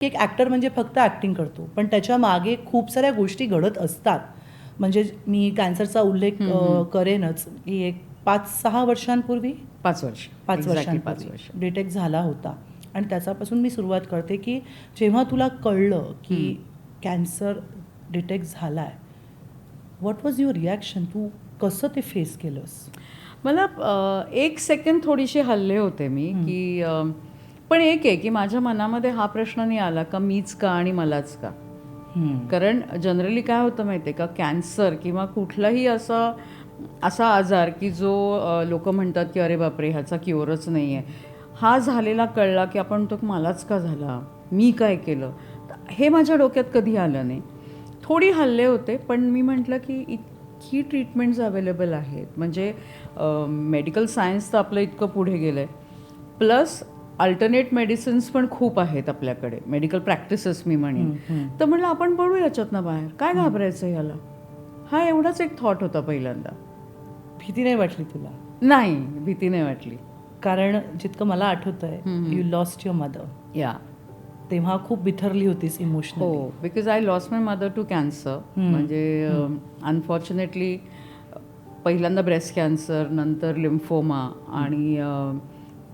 की एक ॲक्टर म्हणजे फक्त ॲक्टिंग करतो. पण त्याच्यामागे खूप साऱ्या गोष्टी घडत असतात. म्हणजे मी कॅन्सरचा उल्लेख करेनच. की एक पाच सहा वर्षांपूर्वी? पाच वर्ष. पाच वर्षांपूर्वी. वर्ष. डिटेक्ट झाला होता. आणि त्याच्यापासून मी सुरुवात करते की जेव्हा तुला कळलं की कॅन्सर डिटेक्ट झाला आहे व्हॉट वॉज युअर रिॲक्शन तू कसं ते फेस केलंस? मला एक सेकंड थोडीशी हल्ले होते मी की पण एक आहे की माझ्या मनामध्ये हा प्रश्न नाही आला का मीच का आणि मलाच का? कारण जनरली काय होतं माहिती आहे का कॅन्सर किंवा कुठलाही असा असा आजार की जो लोक म्हणतात की अरे बापरे ह्याचा क्युअरच नाही आहे हा झालेला कळला की आपण तो मलाच का झाला? मी काय केलं? हे माझ्या डोक्यात कधी आलं नाही. थोडी हल्ले होते पण मी म्हटलं की इतकी ट्रीटमेंट्स अवेलेबल आहेत. म्हणजे मेडिकल सायन्स तर आपलं इतकं पुढे गेलं आहे प्लस अल्टरनेट मेडिसिन्स पण खूप आहेत आपल्याकडे. मेडिकल प्रॅक्टिसेस मी म्हणेन. तर म्हणलं आपण पडू याच्यातनं बाहेर. काय घाबरायचं याला हा एवढाच एक थॉट होता पहिल्यांदा. भीती नाही वाटली तुला? नाही भीती नाही वाटली. कारण जितकं मला आठवत आहे यू लॉस्ट युअर मदर या तेव्हा खूप बिथरली होतीस इमोशनल हो because I loss my mother to cancer म्हणजे अनफॉर्च्युनेटली पहिल्यांदा ब्रेस्ट कॅन्सर नंतर लिम्फोमा आणि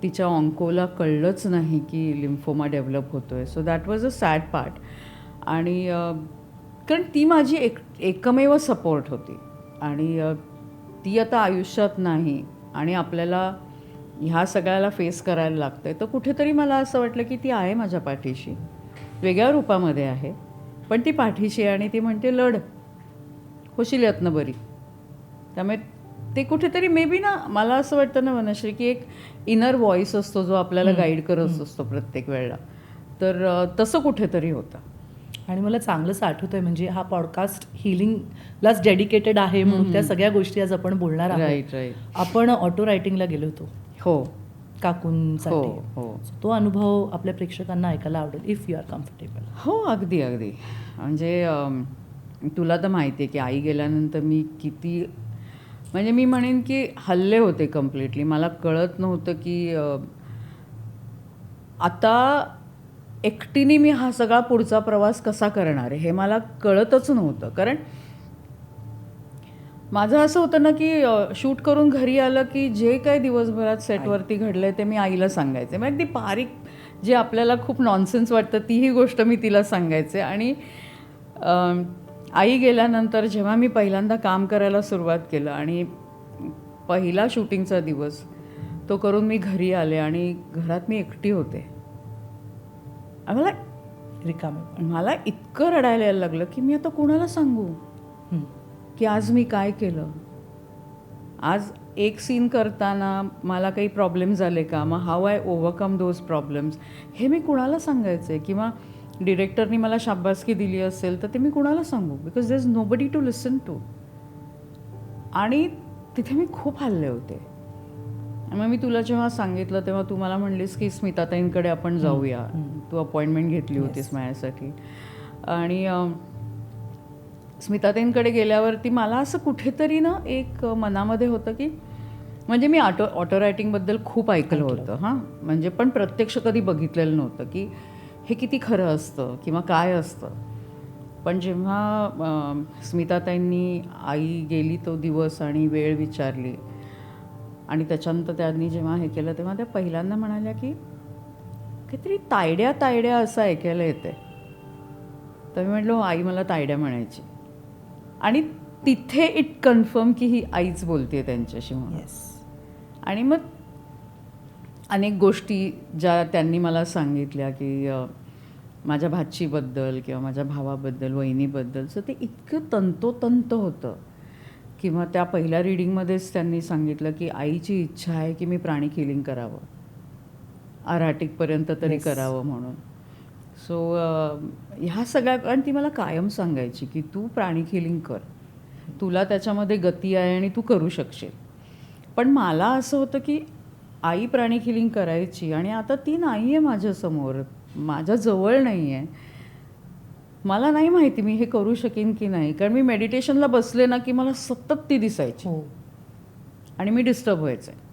तिच्या ऑंकोला कळलंच नाही की लिम्फोमा डेव्हलप होतोय. So that was a sad part आणि कारण ती माझी एक एकमेव सपोर्ट होती. आणि ती आता आयुष्यात नाही. आणि आपल्याला ह्या सगळ्याला फेस करायला लागतंय. तर कुठेतरी मला असं वाटलं की ती आहे माझ्या पाठीशी. वेगळ्या रूपामध्ये आहे. पण ती पाठीशी आहे आणि ती म्हणते लढ. होशील यातनं बरी. त्यामुळे ते कुठेतरी मे बी ना मला असं वाटतं ना वनश्री की एक इनर व्हॉइस असतो जो आपल्याला गाईड करत असतो प्रत्येक वेळेला. तर तसं कुठेतरी होतं. आणि मला चांगलंच आठवत आहे म्हणजे हा पॉडकास्ट हिलिंगलाच डेडिकेटेड आहे म्हणून त्या सगळ्या गोष्टी आज आपण बोलणार आहोत. आपण ऑटो रायटिंगला गेलो होतो. हो. काकूंसाठी. हो हो. तो अनुभव आपल्या प्रेक्षकांना ऐकायला आवडेल इफ यू आर कम्फर्टेबल हो अगदी अगदी. म्हणजे तुला तर माहिती आहे की आई गेल्यानंतर मी किती म्हणजे मी म्हणेन की हल्ले होते कम्प्लिटली मला कळत नव्हतं की आता एकटीने मी हा सगळा पुढचा प्रवास कसा करणार आहे हे मला कळतच नव्हतं. कारण माझं असं होतं ना की शूट करून घरी आलं की जे काही दिवसभरात सेटवरती घडलंय ते मी आईला सांगायचे. मग अगदी बारीक जे आपल्याला खूप नॉनसेन्स वाटतं तीही गोष्ट मी तिला सांगायचे. आणि आई गेल्यानंतर जेव्हा मी पहिल्यांदा काम करायला सुरुवात केलं आणि पहिला शूटिंगचा दिवस तो करून मी घरी आले आणि घरात मी एकटी होते. मला रिकामे मला इतकं रडायला यायला लागलं की मी आता कोणाला सांगू. की आज मी काय केलं? आज एक सीन करताना मला काही प्रॉब्लेम झाले का? मग how I overcome those problems हे मी कुणाला सांगायचे किंवा डिरेक्टरनी मला शाबासकी दिली असेल तर ते मी कुणाला सांगू? Because there is nobody to listen to आणि तिथे मी खूप हल्ले होते. मग मी तुला जेव्हा सांगितलं तेव्हा तू मला म्हणलीस की स्मिताताईंकडे आपण जाऊया. तू अपॉइंटमेंट घेतली होतीस माझ्यासाठी. आणि स्मिताताईंकडे गेल्यावरती मला असं कुठेतरी ना एक मनामध्ये होतं की म्हणजे मी ऑटो ऑटो रायटिंगबद्दल खूप ऐकलं. होतं हां. म्हणजे पण प्रत्यक्ष कधी बघितलेलं नव्हतं की हे किती खरं असतं किंवा काय असतं? पण जेव्हा स्मिताताईंनी आई गेली तो दिवस आणि वेळ विचारली आणि त्याच्यानंतर त्यांनी जेव्हा हे केलं तेव्हा त्या पहिल्यांदा म्हणाल्या की काहीतरी तायड्या तायड्या असं ऐकायला येते तर मी म्हटलं "हो, आई मला तायड्या म्हणायची. आणि तिथे इट कन्फर्म की ही आईच बोलते त्यांच्याशी म्हणून. येस आणि मग अनेक गोष्टी ज्या त्यांनी मला सांगितल्या की माझ्या भाचीबद्दल किंवा माझ्या भावाबद्दल वहिनीबद्दल सो ते इतकं तंतोतंत होतं. किंवा त्या पहिल्या रिडिंगमध्येच त्यांनी सांगितलं की आईची इच्छा आहे की मी प्राणी किलिंग करावं. आराटिकपर्यंत तरी Yes. करावं म्हणून. सो ह्या सगळ्या आणि ती मला कायम सांगायची की तू प्राणी किलिंग कर. तुला त्याच्यामध्ये गती आहे आणि तू करू शकशील. पण मला असं होतं की आई प्राणी किलिंग करायची आणि आता ती नाही आहे माझ्यासमोर. माझ्या जवळ नाही आहे मला नाही माहिती मी हे करू शकेन की नाही. कारण मी मेडिटेशनला बसले ना की मला सतत ती दिसायची. हो. आणि मी डिस्टर्ब व्हायचे.